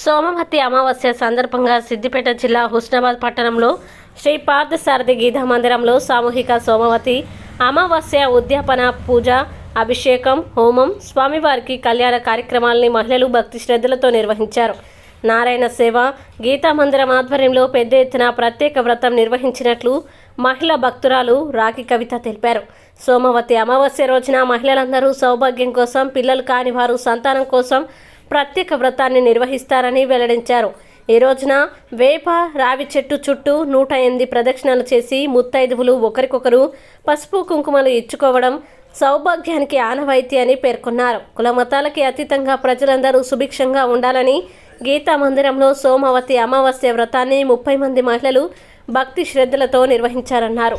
సోమవతి అమావాస్య సందర్భంగా సిద్దిపేట జిల్లా హుస్నాబాద్ పట్టణంలో శ్రీ పార్థసారథి గీతా మందిరంలో సామూహిక సోమవతి అమావాస్య ఉద్యాపన పూజ అభిషేకం హోమం స్వామివారికి కళ్యాణ కార్యక్రమాల్ని మహిళలు భక్తి శ్రద్ధలతో నిర్వహించారు. నారాయణ సేవ గీతా మందిరం ఆధ్వర్యంలో పెద్ద ఎత్తున ప్రత్యేక వ్రతం నిర్వహించినట్లు మహిళా భక్తురాలు రాఖీ కవిత తెలిపారు. సోమవతి అమావాస్య రోజున మహిళలందరూ సౌభాగ్యం కోసం పిల్లలు కాని వారు సంతానం కోసం ప్రత్యేక వ్రతాన్ని నిర్వహిస్తారని వెల్లడించారు. ఈ రోజున వేప రావి చెట్టు చుట్టూ నూట ఎనిమిది ప్రదక్షిణలు చేసి ముత్తైదువులు ఒకరికొకరు పసుపు కుంకుమలు ఇచ్చుకోవడం సౌభాగ్యానికి ఆనవాయితీ అని పేర్కొన్నారు. కుల మతాలకి అతీతంగా ప్రజలందరూ సుభిక్షంగా ఉండాలని గీతా మందిరంలో సోమవతి అమావాస్య వ్రతాన్ని ముప్పై మంది మహిళలు భక్తి శ్రద్ధలతో నిర్వహించారన్నారు.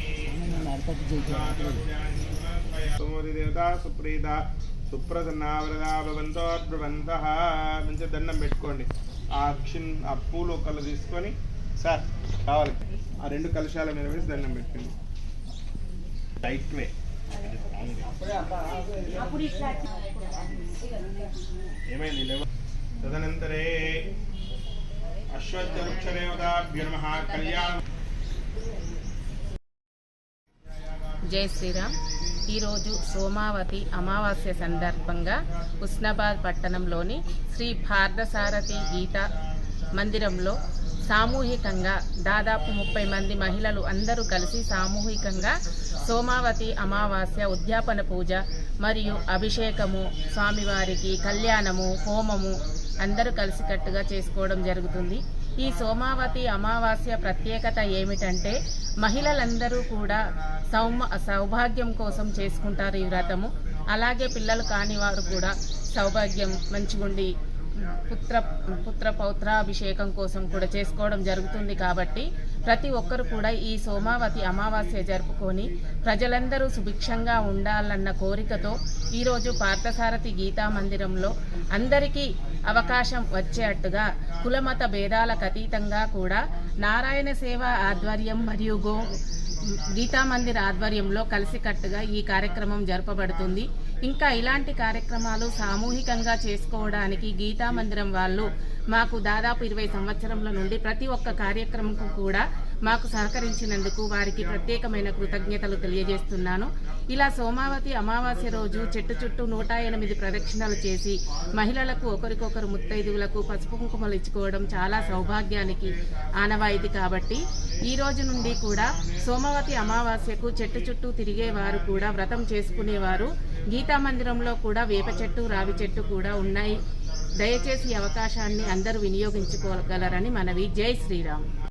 దేవత సుప్రీత సుప్రసన్నావరదా భవంతోద్భవంతః మంచి దండం పెట్టుకోండి. ఆ క్షిన్ ఆ పూలు ఒకళ్ళు తీసుకొని సార్ కావాలి. ఆ రెండు కలుషాల మీద వేసి దండం పెట్టుకోండి రైట్ వే ఏమైంది? లేవ? తదనంతరే అశ్వత్థవృక్షదేవతాభ్యో నమః. కళ్యాణం జై శ్రీరామ్. ఈరోజు సోమావతి అమావాస్య సందర్భంగా ఉస్నాబాద్ పట్టణంలోని శ్రీ పార్థసారథి గీత మందిరంలో సామూహికంగా దాదాపు ముప్పై మంది మహిళలు అందరూ కలిసి సామూహికంగా సోమావతి అమావాస్య ఉద్యాపన పూజ మరియు అభిషేకము స్వామివారికి కళ్యాణము హోమము అందరూ కలిసికట్టుగా చేసుకోవడం జరుగుతుంది. ఈ సోమావతి అమావాస్య ప్రత్యేకత ఏమిటంటే మహిళలందరూ కూడా సౌమ సౌభాగ్యం కోసం చేసుకుంటారు ఈ వ్రతము. అలాగే పిల్లలు కాని వారు కూడా సౌభాగ్యం మంచిగుండి పుత్ర పుత్ర పౌత్రాభిషేకం కోసం కూడా చేసుకోవడం జరుగుతుంది కాబట్టి ప్రతి ఒక్కరు కూడా ఈ సోమావతి అమావాస్య జరుపుకొని ప్రజలందరూ సుభిక్షంగా ఉండాలన్న కోరికతో ఈరోజు పార్థసారథి గీతా మందిరంలో అందరికీ అవకాశం వచ్చేట్టుగా కులమత భేదాలకు అతీతంగా కూడా నారాయణ సేవ ఆధ్వర్యం మరియు గో గీతామందిర్ ఆధ్వర్యంలో కలిసికట్టుగా ఈ కార్యక్రమం జరపబడుతుంది. ఇంకా ఇలాంటి కార్యక్రమాలు సామూహికంగా చేసుకోవడానికి గీతా మందిరం వాళ్ళు మాకు దాదాపు ఇరవై సంవత్సరముల నుండి ప్రతి ఒక్క కార్యక్రమంకు కూడా మాకు సహకరించినందుకు వారికి ప్రత్యేకమైన కృతజ్ఞతలు తెలియజేస్తున్నాను. ఇలా సోమావతి అమావాస్య రోజు చెట్టు చుట్టూ నూట ఎనిమిది ప్రదక్షిణలు చేసి మహిళలకు ఒకరికొకరు ముత్తైదువులకు పసుపు కుంకుమలు ఇచ్చుకోవడం చాలా సౌభాగ్యానికి ఆనవాయితీ కాబట్టి ఈ రోజు నుండి కూడా సోమవతి అమావాస్యకు చెట్టు చుట్టూ తిరిగేవారు కూడా వ్రతం చేసుకునేవారు. గీతా మందిరంలో కూడా వేప చెట్టు రావి చెట్టు కూడా ఉన్నాయి. దయచేసి అవకాశాన్ని అందరూ వినియోగించుకోగలరని మనవి. జై శ్రీరామ్.